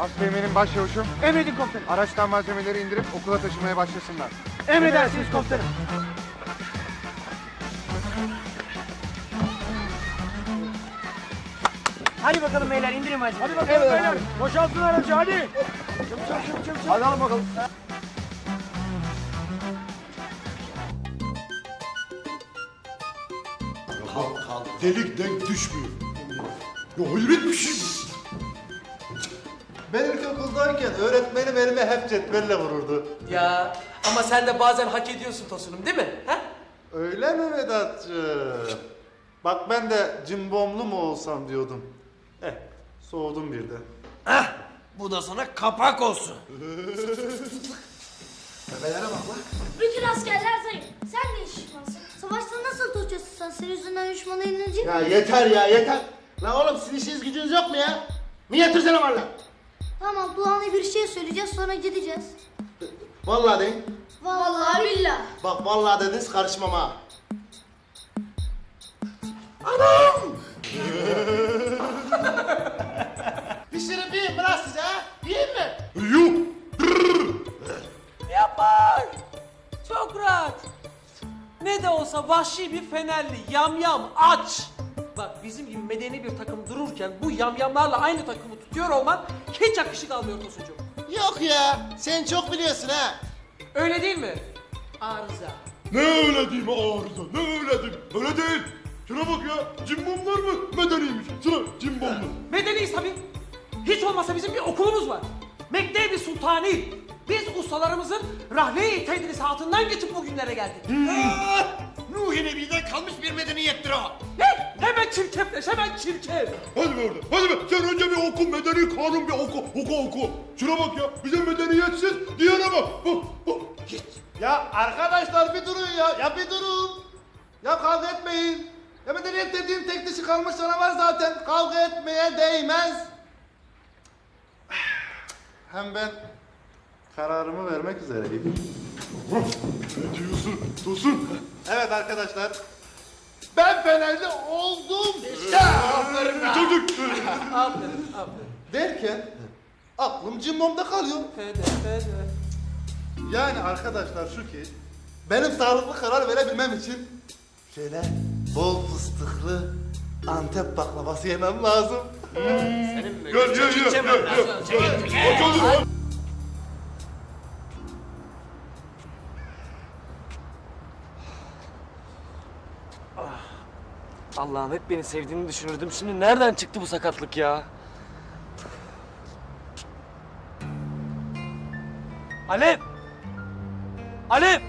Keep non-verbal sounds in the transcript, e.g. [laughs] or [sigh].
Asteğmenin başçavuşum Emredin komutanım. araçtan malzemeleri indirip okula taşımaya başlasınlar. Emredersiniz komutanım. Hadi bakalım beyler indirin malzemeleri. Hadi bakalım beyler. Boşaltın aracı hadi. Çabuk çabuk çabuk çabuk. Hadi alın bakalım. Delik denk düşmüyor. Ya hayret bir şey. Ben ilkokuldayken öğretmenim elime hep cetvelle vururdu. Ya ama sen de bazen hak ediyorsun Tosun'um değil mi? Ha? Öyle mi Vedat'cığım? Bak ben de cimbomlu mu olsam diyordum. Eh, soğudum birden. Bu da sana kapak olsun. Bütün askerler zayıf. Sen de şişmansın. Savaşta nasıl tutuyorsun sen? Senin yüzünden düşmana yenilecek. Ya yeter ya yeter. La oğlum sizin işiniz gücünüz yok mu ya? Minyatürsene valla. Tamam Doğan'a bir şey söyleyeceğiz sonra gideceğiz. Vallahi deyin. Vallahi billah. Bak vallahi dediniz karışmam ha. Anam! [laughs] Pişirip yiyin mi lan size ha? Yiyin mi? Yuh! Yapar. Çok rahat. Ne de olsa vahşi bir fenerli yamyam aç. Bak bizim gibi medeni bir takım dururken bu yamyamlarla aynı takımı tutuyor olman hiç yakışık almıyor Tosuncuğum. Yok ya. Sen çok biliyorsun ha. Öyle değil mi? Arıza. Ne öyle değil mi arıza? Ne öyle değil mi? Öyle değil. Şuna bak ya. Cimbomlar mı? Medeniymiş. Şuna cimbomlu. Medeniyiz tabii. Hiç olmasa bizim bir okulumuz var. Mektebi Sultani. Biz ustalarımızın rahne-i tedrisatından geçip bugünlere geldik. Nuhi Nebi'den kalmış bir medeniyettir o. Ne? Çirkefleş, hemen çirkef. Hadi be orada. Hadi be. Sen önce bir oku. Medeni kanun bir oku. Oku oku. Şuna bak ya. Bize medeniyetsiz diyene bak. Bak bak. Ya arkadaşlar bir durun ya. Ya bir durun. Ya kavga etmeyin. Ya medeniyet dediğin tek dişi kalmış canavar zaten. Kavga etmeye değmez. Hem ben kararımı vermek üzereyim. Ne diyorsun? Tosun. Evet arkadaşlar. Ben Fenerli oldum. Çocuk. Aferin, aferin. Derken aklım cimbomda kalıyor. Fede, fede. Yani arkadaşlar şu ki benim sağlıklı karar verebilmem için şöyle bol fıstıklı Antep baklavası yemem lazım. Gel gel gel. Gel gel. Aç onu. aç. Allah'ım hep beni sevdiğini düşünürdüm. Şimdi nereden çıktı bu sakatlık ya? Alev! Alev!